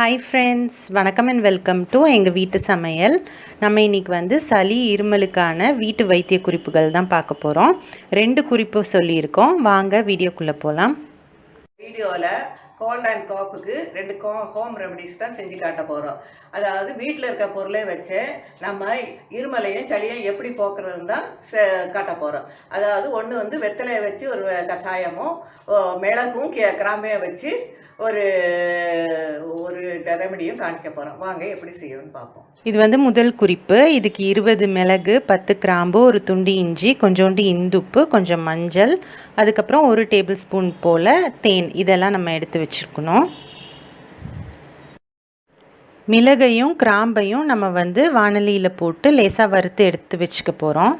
Hi friends வணக்கம் and welcome to எங்கள் வீட்டு சமையல். நம்ம இன்றைக்கி வந்து சளி இருமலுக்கான வீட்டு வைத்திய குறிப்புகள் தான் பார்க்க போகிறோம் ரெண்டு குறிப்பு சொல்லியிருக்கோம். வாங்க வீடியோக்குள்ளே போகலாம் வீடியோவில் கோல்ட் அண்ட் காப்புக்கு ரெண்டு கோ ஹோம் ரெமடிஸ் தான் செஞ்சு காட்ட போகிறோம் அதாவது வீட்டில் இருக்க பொருளை வச்சு நம்ம இருமலையும் சளியும் எப்படி போக்குறதுன்னு தான் செ- காட்ட போகிறோம் அதாவது ஒன்று வந்து வெத்தலையை வச்சு ஒரு கஷாயமும் ஓ, மிளகும் கே கிராம்பையும் வச்சு ஒரு ஒரு ரெமடியும் காணிக்க போகிறோம் வாங்க எப்படி செய்யணும்னு பார்ப்போம். இது வந்து முதல் குறிப்பு. இதுக்கு இருபது மிளகு பத்து கிராம்பு ஒரு துண்டு இஞ்சி கொஞ்சோண்டு இந்துப்பு கொஞ்சம் மஞ்சள் அதுக்கப்புறம் ஒரு டேபிள் ஸ்பூன் போல் தேன். இதெல்லாம் நம்ம எடுத்து வச்சுருக்கணும். மிளகையும் கிராம்பையும் நம்ம வந்து வானலியில் போட்டு லேசாக வறுத்து எடுத்து வச்சுக்க போகிறோம்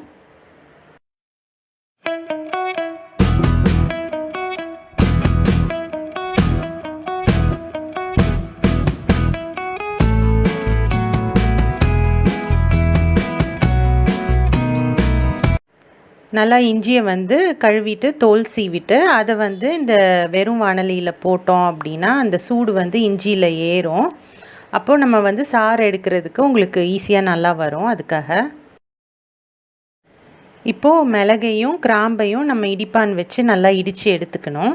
நல்லா இஞ்சியை வந்து கழுவிட்டு தோல் சீவிட்டு அதை வந்து இந்த வெறும் வானலியில் போட்டோம் அப்படின்னா அந்த சூடு வந்து இஞ்சியில் ஏறும். அப்போது நம்ம வந்து சாறு எடுக்கிறதுக்கு உங்களுக்கு ஈஸியாக நல்லா வரும் அதுக்காக. இப்போது மிளகையும் கிராம்பையும் நம்ம இடிப்பான் வச்சு நல்லா இடித்து எடுத்துக்கணும்.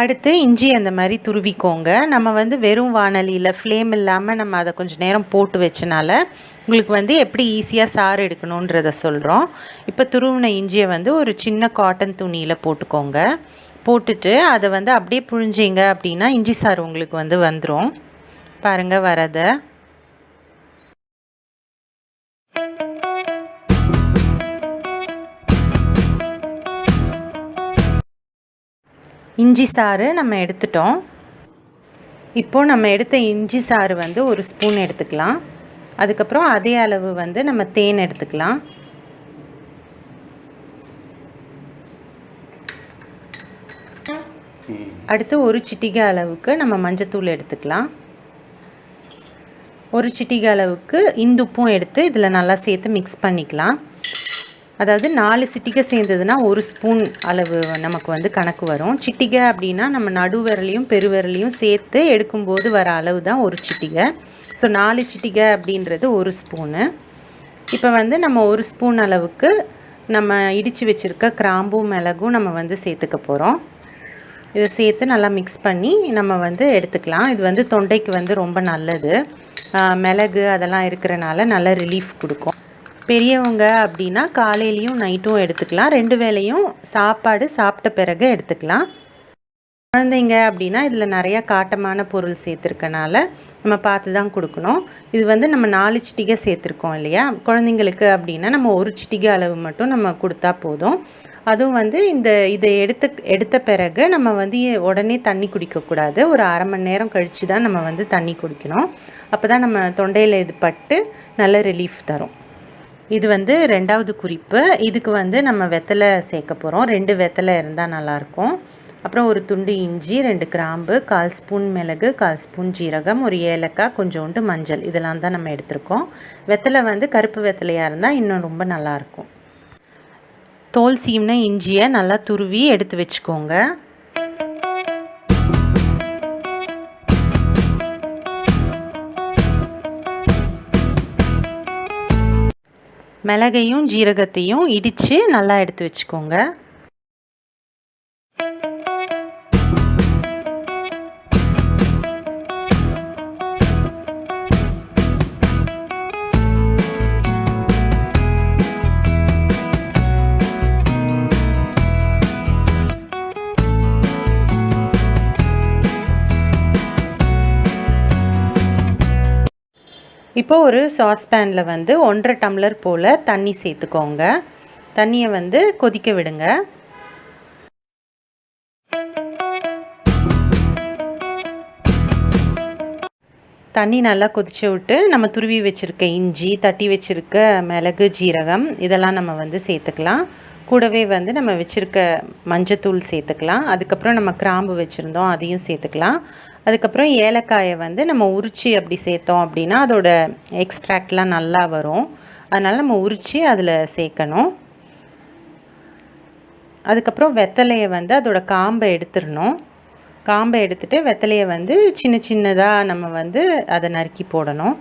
அடுத்து இஞ்சி அந்த மாதிரி துருவிக்கோங்க. நம்ம வந்து வெறும் வானலியில் ஃப்ளேம் இல்லாமல் நம்ம அதை கொஞ்சம் நேரம் போட்டு வச்சனால உங்களுக்கு வந்து எப்படி ஈஸியாக சாறு எடுக்கணுன்றத சொல்கிறோம் இப்போ துருவின இஞ்சியை வந்து ஒரு சின்ன காட்டன் துணியில் போட்டுக்கோங்க. போட்டுட்டு அதை வந்து அப்படியே புழிஞ்சிங்க அப்படின்னா இஞ்சி சாறு உங்களுக்கு வந்து வந்துடும் பாருங்கள் வரதை. இஞ்சி சாறு நம்ம எடுத்துட்டோம். இப்போது நம்ம எடுத்த இஞ்சி சாறு வந்து ஒரு ஸ்பூன் எடுத்துக்கலாம். அதுக்கப்புறம் அதே அளவு வந்து நம்ம தேன் எடுத்துக்கலாம். அடுத்து ஒரு சிட்டிகை அளவுக்கு நம்ம மஞ்சத்தூள் எடுத்துக்கலாம். ஒரு சிட்டிகை அளவுக்கு இந்துப்பும் எடுத்து இதில் நல்லா சேர்த்து மிக்ஸ் பண்ணிக்கலாம். அதாவது நாலு சிட்டிகை சேர்ந்ததுன்னா ஒரு ஸ்பூன் அளவு நமக்கு வந்து கணக்கு வரும். சிட்டிகை அப்படின்னா நம்ம நடுவிரலையும் பெருவிரலையும் சேர்த்து எடுக்கும்போது வர அளவு தான் ஒரு சிட்டிகை. ஸோ நாலு சிட்டிகை அப்படின்றது ஒரு ஸ்பூனு. இப்போ வந்து நம்ம ஒரு ஸ்பூன் அளவுக்கு நம்ம இடித்து வச்சுருக்க கிராம்பும் மிளகும் நம்ம வந்து சேர்த்துக்க போகிறோம் இதை சேர்த்து நல்லா மிக்ஸ் பண்ணி நம்ம வந்து எடுத்துக்கலாம். இது வந்து தொண்டைக்கு வந்து ரொம்ப நல்லது. மிளகு அதெல்லாம் இருக்கிறனால நல்ல ரிலீஃப் கொடுக்கும். பெரியவங்க அப்படின்னா காலையிலையும் நைட்டும் எடுத்துக்கலாம். ரெண்டு வேளையும் சாப்பாடு சாப்பிட்ட பிறகு எடுத்துக்கலாம். குழந்தைங்க அப்படின்னா இதில் நிறையா காட்டமான பொருள் சேர்த்துருக்கனால நம்ம பார்த்து தான் கொடுக்கணும். இது வந்து நம்ம நாலு சிட்டிகை சேர்த்துருக்கோம் இல்லையா? குழந்தைங்களுக்கு அப்படின்னா நம்ம ஒரு சிட்டிகை அளவு மட்டும் நம்ம கொடுத்தா போதும். அதுவும் வந்து இந்த இதை எடுத்து எடுத்த பிறகு நம்ம வந்து உடனே தண்ணி குடிக்கக்கூடாது. ஒரு அரை மணி நேரம் கழித்து தான் நம்ம வந்து தண்ணி குடிக்கணும். அப்போ தான் நம்ம தொண்டையில் இது பட்டு நல்ல ரிலீஃப் தரும். இது வந்து ரெண்டாவது குறிப்பு. இதுக்கு வந்து நம்ம வெத்தலை சேர்க்க போகிறோம் ரெண்டு வெத்தலை இருந்தால் நல்லாயிருக்கும். அப்புறம் ஒரு துண்டு இஞ்சி ரெண்டு கிராம்பு கால் ஸ்பூன் மிளகு கால் ஸ்பூன் ஜீரகம் ஒரு ஏலக்காய் கொஞ்சோண்டு மஞ்சள். இதெல்லாம் தான் நம்ம எடுத்திருக்கோம். வெத்தலை வந்து கருப்பு வெத்தலையாக இருந்தால் இன்னும் ரொம்ப நல்லாயிருக்கும். தோல் சீம்ன இஞ்சியை நல்லா துருவி எடுத்து வச்சுக்கோங்க. மிளகையும் ஜீரகத்தையும் இடித்து நல்லா எடுத்து வச்சுக்கோங்க. இப்போ ஒரு சாஸ்பேனில் வந்து ஒன்றரை டம்ளர் போல் தண்ணி சேர்த்துக்கோங்க. தண்ணியை வந்து கொதிக்க விடுங்க. தண்ணி நல்லா கொதிச்சு விட்டு நம்ம துருவி வச்சுருக்க இஞ்சி தட்டி வச்சுருக்க மிளகு ஜீரகம் இதெல்லாம் நம்ம வந்து சேர்த்துக்கலாம். கூடவே வந்து நம்ம வச்சுருக்க மஞ்சத்தூள் சேர்த்துக்கலாம். அதுக்கப்புறம் நம்ம கிராம்பு வச்சுருந்தோம் அதையும் சேர்த்துக்கலாம். அதுக்கப்புறம் ஏலக்காயை வந்து நம்ம உரிச்சி அப்படி சேர்த்தோம் அப்படின்னா அதோட எக்ஸ்ட்ராக்ட்லாம் நல்லா வரும். அதனால் நம்ம உரித்து அதில் சேர்க்கணும். அதுக்கப்புறம் வெத்தலையை வந்து அதோட காம்பை எடுத்துடணும். காம்பை எடுத்துகிட்டு வெத்தலையை வந்து சின்ன சின்னதாக நம்ம வந்து அதை நறுக்கி போடணும்.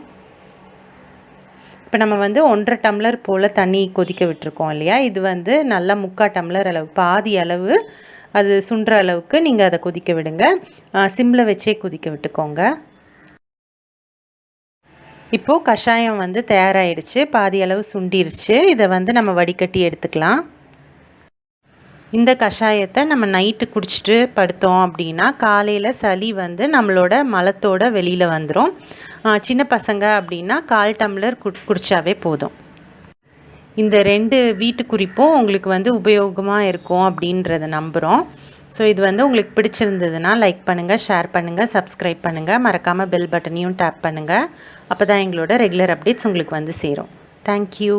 இப்போ நம்ம வந்து ஒன்றரை டம்ளர் போல் தண்ணி கொதிக்க விட்டுருக்கோம் இல்லையா? இது வந்து நல்லா முக்கால் டம்ளர் அளவு பாதி அளவு அது சுண்டுற அளவுக்கு நீங்கள் அதை கொதிக்க விடுங்க. சிம்மில் வச்சே கொதிக்க விட்டுக்கோங்க. இப்போது கஷாயம் வந்து தயாராகிடுச்சு பாதி அளவு சுண்டிருச்சு. இதை வந்து நம்ம வடிகட்டி எடுத்துக்கலாம். இந்த கஷாயத்தை நம்ம நைட்டு குடிச்சிட்டு படுத்தோம் அப்படின்னா காலையில் சளி வந்து நம்மளோட மலத்தோட வெளியில் வந்துடும் சின்ன பசங்க அப்படின்னா கால் டம்ளர் கு குடித்தாவே போதும். இந்த ரெண்டு வீட்டு குறிப்பும் உங்களுக்கு வந்து உபயோகமாக இருக்கும் அப்படின்றத நம்புகிறோம் ஸோ இது வந்து உங்களுக்கு பிடிச்சிருந்ததுன்னா லைக் பண்ணுங்கள் ஷேர் பண்ணுங்கள் சப்ஸ்கிரைப் பண்ணுங்கள் மறக்காமல் பெல் பட்டனையும் டேப் பண்ணுங்கள் அப்போ தான் எங்களோட ரெகுலர் அப்டேட்ஸ் உங்களுக்கு வந்து சேரும். தேங்க்யூ